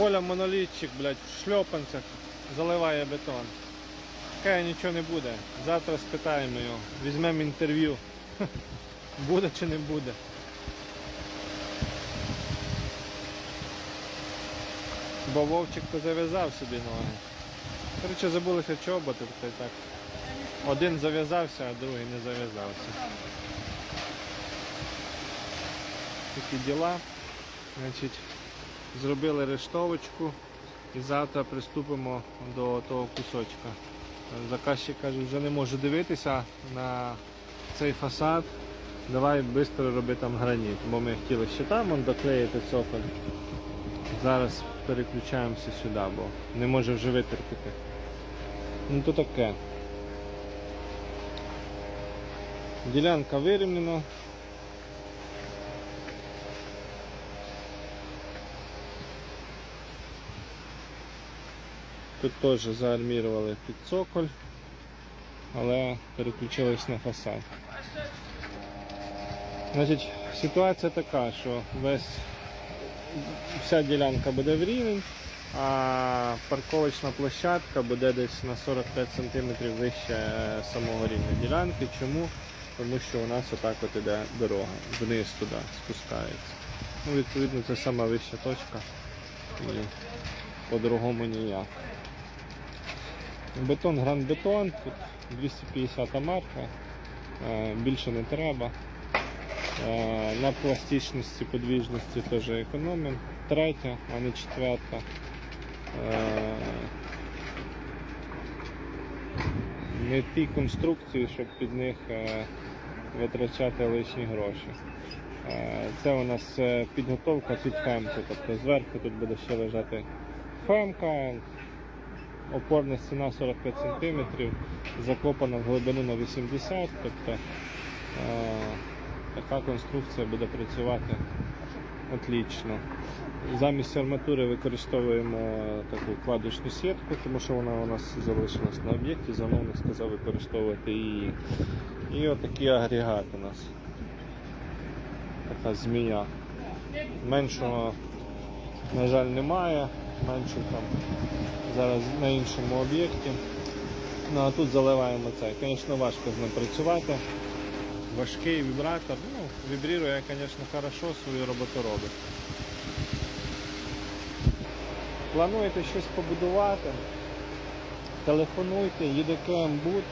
Коля монолітчик, блядь, в шльопанцях заливає бетон. Каже, нічого не буде. Завтра спитаємо його, візьмемо інтерв'ю. Буде чи не буде. Бо Вовчик то зав'язав собі ноги. Коротше, забулися чоботи, то й так. Один зав'язався, а другий не зав'язався. Такі діла. Значить, зробили рештовочку і завтра приступимо до того кусочка. Заказчик каже, вже не можу дивитися на цей фасад. Давай швидко роби там граніт, бо ми хотіли ще там он доклеїти цоколь. Зараз переключаємося сюди, бо не може вже витерпіти. Ну то таке. Ділянка вирівнена. Тут теж заармірували під цоколь, але переключились на фасад. Значить, ситуація така, що весь вся ділянка буде в рівень, а парковочна площадка буде десь на 45 см вище самого рівня ділянки. Чому? Тому що у нас отак от іде дорога, вниз туди спускається. Ну, відповідно, це сама вища точка і по-другому ніяк. Бетон гранд бетон, тут 250 марка, е, більше не треба. Е, На пластичності, подвіжності теж економимо. Третя, а не четверта. Е, Не ті конструкції, щоб під них витрачати лишні гроші. Це у нас підготовка під фемку, тобто зверху тут буде ще лежати фемка, опорна стіна 45 см, закопана в глибину на 80 тобто е, така конструкція буде працювати отлично. Замість арматури використовуємо таку кладочну сітку, тому що вона у нас залишилась на об'єкті, замовник сказав використовувати її. І отакий агрегат у нас. Така змія. Меншого, на жаль, немає. Меншу там зараз на іншому об'єкті. Ну а тут заливаємо це. Звісно, важко з ним працювати. Важкий вібратор. Ну, вібрірує, звісно, хорошо, свою роботу робить. Плануєте щось побудувати? Телефонуйте, їде КМБУД,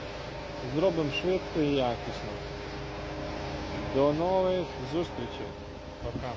зробимо швидко і якісно. До нових зустрічей. Пока.